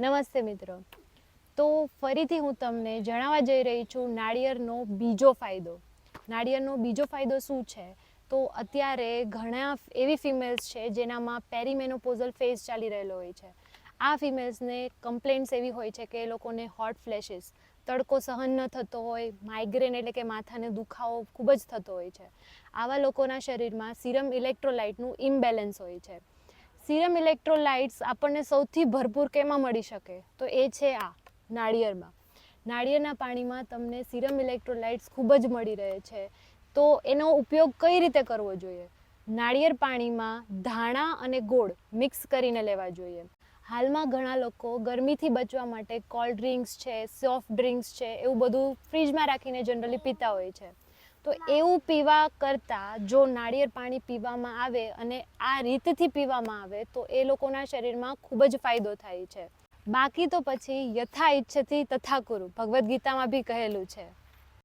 નમસ્તે મિત્રો. તો ફરીથી હું તમને જણાવવા જઈ રહી છું નાળિયેરનો બીજો ફાયદો. નાળિયેરનો બીજો ફાયદો શું છે? તો અત્યારે ઘણા એવી ફિમેલ્સ છે જેનામાં પેરીમેનોપોઝલ ફેઝ ચાલી રહેલો હોય છે. આ ફિમેલ્સને કમ્પ્લેન્ટ્સ એવી હોય છે કે એ લોકોને હોટ ફ્લેશિસ તડકો સહન ન થતો હોય માઇગ્રેન એટલે કે માથાને દુખાવો ખૂબ જ થતો હોય છે. આવા લોકોના શરીરમાં સિરમ ઇલેક્ટ્રોલાઇટનું ઇમ્બેલેન્સ હોય છે. સિરમ ઇલેક્ટ્રોલાઇટ્સ આપણને સૌથી ભરપૂર કેમાં મળી શકે? તો એ છે આ, નાળિયેરમાં. નાળિયેરના પાણીમાં તમને સિરમ ઇલેક્ટ્રોલાઇટ્સ ખૂબ જ મળી રહે છે. તો એનો ઉપયોગ કઈ રીતે કરવો જોઈએ? નાળિયેર પાણીમાં ધાણા અને ગોળ મિક્સ કરીને લેવા જોઈએ. હાલમાં ઘણા લોકો ગરમીથી બચવા માટે કોલ્ડ ડ્રિંક્સ છે, સોફ્ટ ડ્રિંક્સ છે, એવું બધું ફ્રીજમાં રાખીને જનરલી પીતા હોય છે. તો એવું પીવા કરતાં જો નાળિયેર પાણી પીવામાં આવે અને આ રીતથી પીવામાં આવે, તો એ લોકોના શરીરમાં ખૂબ જ ફાયદો થાય છે. બાકી તો પછી યથા ઈચ્છેથી તથા કુરુ ભગવદ્ ગીતામાં બી કહેલું છે.